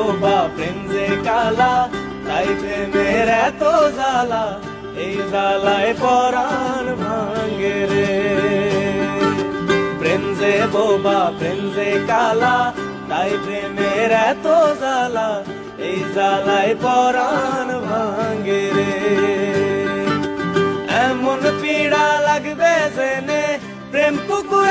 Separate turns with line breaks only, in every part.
বোবা প্রেম কালা, তাই প্রেমের এত জ্বালা, এই জ্বালায় পরাণ ভাঙ্গে রে। প্রেম যে বোবা, প্রেম যে কালা, তাই প্রেমের এত জ্বালা, এই জ্বালায় পরাণ ভাঙ্গে রে। এমন পীড়া লাগবে জেনে, প্রেম পুকুরে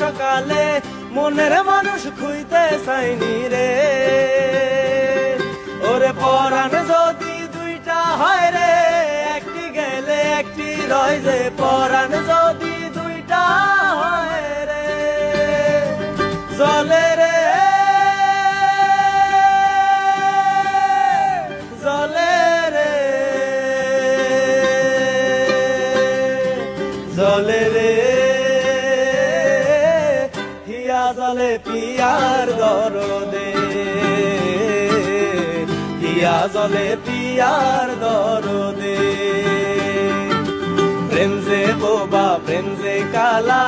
সকালে মনের মানুষ খুঁজতে চাইনি রে। ওরে পরাণ যদি দুইটা হয় রে, একটি গেলে একটি রয় যে পরাণ যদি দুইটা হয় জলে রে জলে রে। জলে পিয়ার দরদে। হিয়া জলে পিয়ার দরদে। প্রেম যে বোবা, প্রেম যে কালা,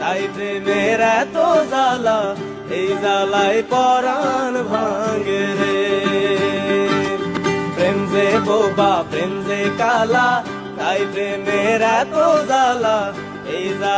তাই প্রেমের এত জ্বালা, এই জ্বালায় পরাণ ভাঙে রে। প্রেম যে বোবা, প্রেম যে কালা, তাই প্রেমের এত জ্বালা, এই